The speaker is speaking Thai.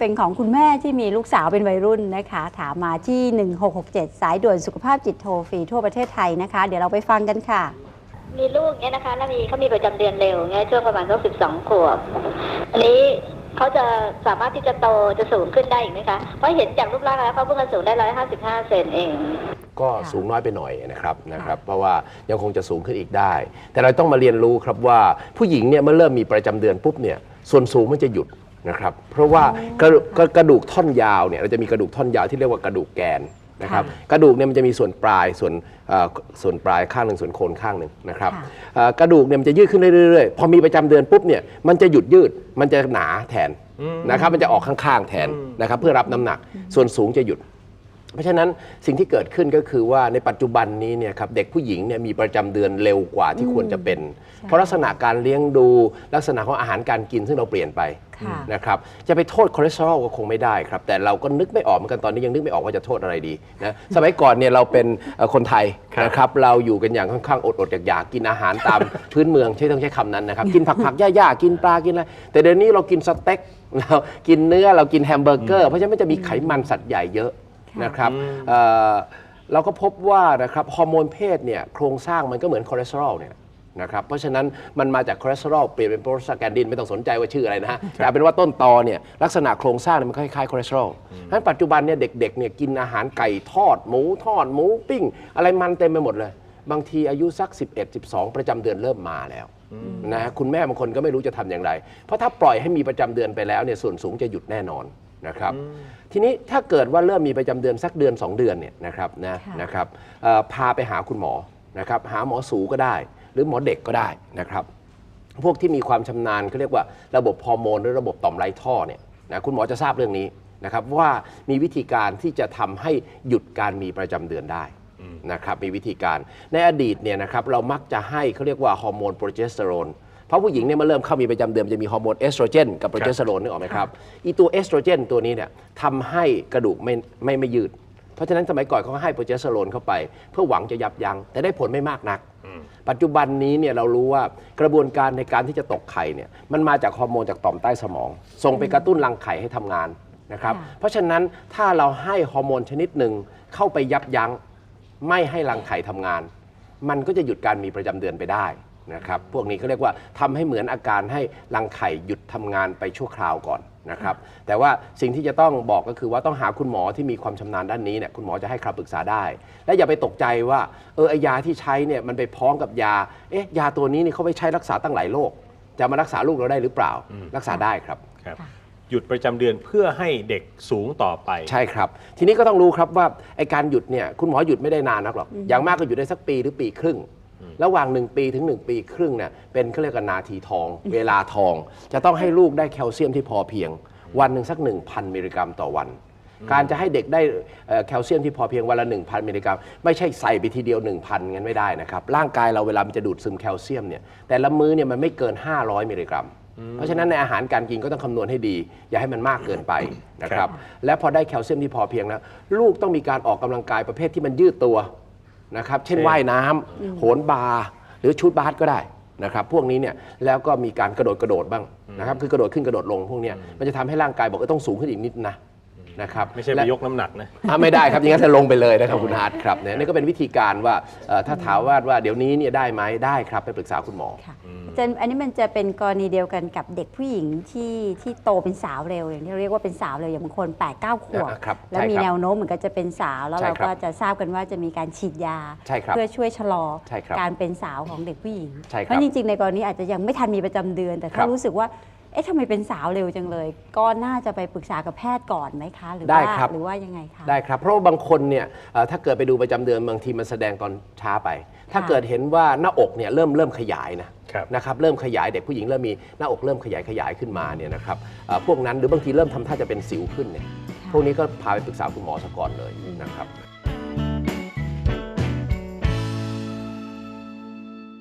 เป็นของคุณแม่ที่มีลูกสาวเป็นวัยรุ่นนะคะ ถามมาที่ 1667 สายด่วนสุขภาพจิตโทรฟรีทั่วประเทศไทยนะคะ เดี๋ยวเราไปฟังกันค่ะ มีลูกเนี่ยนะคะแล้วมีเขามีประจำเดือนเร็วเนี่ยช่วงประมาณสักสิบสองขวบอันนี้เขาจะสามารถที่จะโตจะสูงขึ้นได้อีกไหมคะ เพราะเห็นจากรูปร่างแล้วเขาเพิ่งจะสูงได้ร้อยห้าสิบห้าเซนเอง ก็ค่ะสูงน้อยไปหน่อยนะครับนะครับ เพราะว่ายังคงจะสูงขึ้นอีกได้ แต่เราต้องมาเรียนรู้ครับว่าผู้หญิงเนี่ยเมื่อเริ่มมีประจำเดือนปุ๊บเนี่ยส่วนสูงมันจะหยุด นะครับเพราะว่ากระดูกกระกระดูกท่อนยาวเนี่ยเราจะมีกระดูกท่อนยาวที่เรียกว่ากระดูกแกนนะครับค่ะกระดูกเนี่ยมันจะมีส่วนปลายส่วนเอ่อส่วนปลายข้างหนึ่งส่วนโคนข้างหนึ่งนะครับค่ะเอ่อกระดูกเนี่ยมันจะยืดขึ้นเรื่อยๆพอมีประจำเดือนปุ๊บเนี่ยมันจะหยุดยืดมันจะหนาแทนนะครับมันจะออกข้างๆแทนนะครับเพื่อรับน้ำหนักส่วนสูงจะหยุด เพราะฉะนั้นสิ่งที่เกิดขึ้นก็คือว่าในปัจจุบันนี้เนี่ยครับเด็กผู้หญิงเนี่ยมีประจำเดือนเร็วกว่าที่ควรจะเป็น เพราะลักษณะการเลี้ยงดูลักษณะของอาหารการกินซึ่งเราเปลี่ยนไปค่ะ นะครับจะไปโทษคอเลสเตอรอลก็คงไม่ได้ครับ แต่เราก็นึกไม่ออกเหมือนกันตอนนี้ยังนึกไม่ออกว่าจะโทษอะไรดีนะสมัยก่อนเนี่ยเราเป็นเอ่อคนไทยนะครับเราอยู่กันอย่างค่อนข้างอดอดๆอยากๆกินอาหารตาม พื้นเมืองใช่ต้องใช้คำนั้นนะครับกินผักผักๆหญ้าๆกินปลากินอะไรแต่เดี๋ยวนี้เรากินสเต็กเรากินเนื้อเรากินแฮมเบอร์เกอร์เพราะฉะนั้นมันจะมีไขมันสัตว์ใหญ่เยอะ นะครับเอ่อเราก็พบว่านะครับฮอร์โมนเพศเนี่ยโครงสร้างมันก็เหมือนคอเลสเตอรอลเนี่ยนะครับเพราะฉะนั้นมันมาจากคอเลสเตอรอลเปลี่ยนเป็นโปรสแกนดินไม่ต้องสนใจว่าชื่ออะไรนะฮะแต่เอาเป็นว่าต้นตอเนี่ยลักษณะโครงสร้างเนี่ยมันคล้ายๆคอเลสเตอรอลเพราะฉะนั้นปัจจุบันเนี่ยเด็กๆเนี่ยกินอาหารไก่ทอดหมูทอดหมูปิ้ง อะไรมันเต็มไปหมดเลย บางทีอายุสัก 11 12 ประจำเดือนเริ่มมาแล้วนะฮะคุณแม่บางคนก็ไม่รู้จะทำอย่างไร เพราะถ้าปล่อยให้มีประจำเดือนไปแล้วเนี่ยส่วนสูงจะหยุดแน่นอน นะครับทีนี้ถ้าเกิดว่าเริ่มมีประจำเดือนสักเดือน 2 เดือนเนี่ยนะครับนะค่ะนะครับเอ่อพาไปหาคุณหมอนะครับหาหมอสูก็ได้ หรือหมอเด็กก็ได้นะครับ พวกที่มีความชำนาญเขาเรียกว่าระบบฮอร์โมนหรือระบบต่อมไรท่อเนี่ยนะคุณหมอจะทราบเรื่องนี้นะครับว่ามีวิธีการที่จะทำให้หยุดการมีประจำเดือนได้นะครับมีวิธีการในอดีตเนี่ยนะครับเรามักจะให้เขาเรียกว่าฮอร์โมนโปรเจสเตอโรน เพราะผู้หญิงเนี่ยเมื่อเริ่มเข้ามีประจำเดือนมันจะมีฮอร์โมนเอสโตรเจนกับโปรเจสเตอโรนนึกออกไหมครับอีตัวเอสโตรเจนตัวนี้เนี่ยทำให้กระดูกไม่ไม่ไม่ยืด เพราะฉะนั้นสมัยก่อนเขาก็ให้โปรเจสเตอโรนเข้าไป เพื่อหวังจะยับยัง้งแต่ได้ผลไม่มากนัก ปัจจุบันนี้เนี่ยเรารู้ว่ากระบวนการในการที่จะตกไข่เนี่ยมันมาจากฮอร์โมนจากต่อมใต้สมอง ส่งไปกระตุ้นรังไข่ให้ทำงานนะครับค่ะเพราะฉะนั้นถ้าเราให้ฮอร์โมนชนิดหนึ่งเข้าไปยับยั้งไม่ให้รังไข่ทำงาน มันก็จะหยุดการมีประจำเดือนไปได้ นะครับ พวกนี้เขาเรียกว่าทำให้เหมือนอาการให้รังไข่หยุดทำงานไปชั่วคราวก่อนนะครับ แต่ว่าสิ่งที่จะต้องบอกก็คือว่าต้องหาคุณหมอที่มีความชำนาญด้านนี้เนี่ยคุณหมอจะให้คำปรึกษาได้ และอย่าไปตกใจว่าเออไอยาที่ใช้เนี่ยมันไปพ้องกับยา เอ๊ะยาตัวนี้นี่เขาไปใช้รักษาตั้งหลายโรคจะมารักษาลูกเราได้หรือเปล่า รักษาได้ครับ ครับค่ะหยุดประจำเดือนเพื่อให้เด็กสูงต่อไป ใช่ครับ ทีนี้ก็ต้องรู้ครับว่าไอการหยุดเนี่ยคุณหมอหยุดไม่ได้นานนักหรอก อย่างมากก็หยุดได้สักปีหรือปีครึ่ง ระหว่าง 1 ปีถึง 1 ปีครึ่งเนี่ยเป็นเขาเรียกกันนาทีทอง เวลาทอง จะต้องให้ลูกได้แคลเซียมที่พอเพียง วันหนึ่งสัก 1,000 มิลลิกรัมต่อวัน การจะให้เด็กได้เอ่อแคลเซียมที่พอเพียงวันละ 1,000 มิลลิกรัม ไม่ใช่ใส่ไปทีเดียว 1,000งั้นไม่ได้นะครับร่างกายเราเวลามันจะดูดซึมแคลเซียมเนี่ยแต่ละมื้อเนี่ยมันไม่เกิน 500 มิลลิกรัม เพราะฉะนั้นในอาหารการกินก็ต้องคำนวณให้ดี อย่าให้มันมากเกินไปนะครับและพอได้แคลเซียมที่พอเพียงแล้วลูกต้องมีการออกกำลังกายประเภทที่มันยืดตัว นะครับเช่นเช่นว่ายน้ำโหนบาร์หรือชุดบาสก็ได้นะครับ พวกนี้เนี่ยแล้วก็มีการกระโดดกระโดดบ้างนะครับ คือกระโดดขึ้นกระโดดลงพวกเนี้ยมันจะทำให้ร่างกายบอกเออต้องสูงขึ้นอีกนิดนะ นะครับไม่ใช่ไปและ ยกน้ำหนักนะ อะไม่ได้ครับอย่างนั้นจะลงไปเลยนะครับคุณฮาร์ดครับเนี่ยนี่ก็เป็นวิธีการว่าเอ่อถ้าถามว่าว่าเดี๋ยวนี้เนี่ยได้ไหมได้ครับไปปรึกษาคุณหมอ ค่ะอาจารย์อันนี้มันจะเป็นกรณีเดียวกันกับเด็กผู้หญิงที่ที่โตเป็นสาวเร็วอย่างที่เรียกว่าเป็นสาวเร็วอย่างบางคน8ปดเก้าขวบอ่าครับแล้วใช่มีครับแนวโน้มเหมือนกันจะเป็นสาวแล้วใช่เราครับก็จะทราบกันว่าจะมีการฉีดยา ใช่ครับเพื่อช่วยชะลอใช่ครับการเป็นสาวของเด็กผู้หญิง ใช่ครับเพราะจริงๆในกรณีอาจจะยังไม่ทันมีประจำเดือน แต่คถ้ารับรู้สึกว่า เอ๊ะทำไมเป็นสาวเร็วจังเลย ก็น่าจะไปปรึกษากับแพทย์ก่อนไหมคะ หรือได้ว่าครับ หรือว่ายังไงคะ ได้ครับ เพราะว่าบางคนเนี่ยเอ่อถ้าเกิดไปดูประจำเดือนบางทีมันแสดงตอนช้าไป ถ้าค่ะ เกิดเห็นว่าหน้าอกเนี่ยเริ่มเริ่มขยายนะครับ นะครับเริ่มขยายเด็กผู้หญิงเริ่มมีหน้าอกเริ่มขยายขยายขึ้นมาเนี่ยนะครับเอ่อพวกนั้นหรือบางทีเริ่มทำท่าจะเป็นสิวขึ้นเนี่ยพวกนี้ก็พาไปปรึกษาคุณหมอซะก่อนเลยนะครับ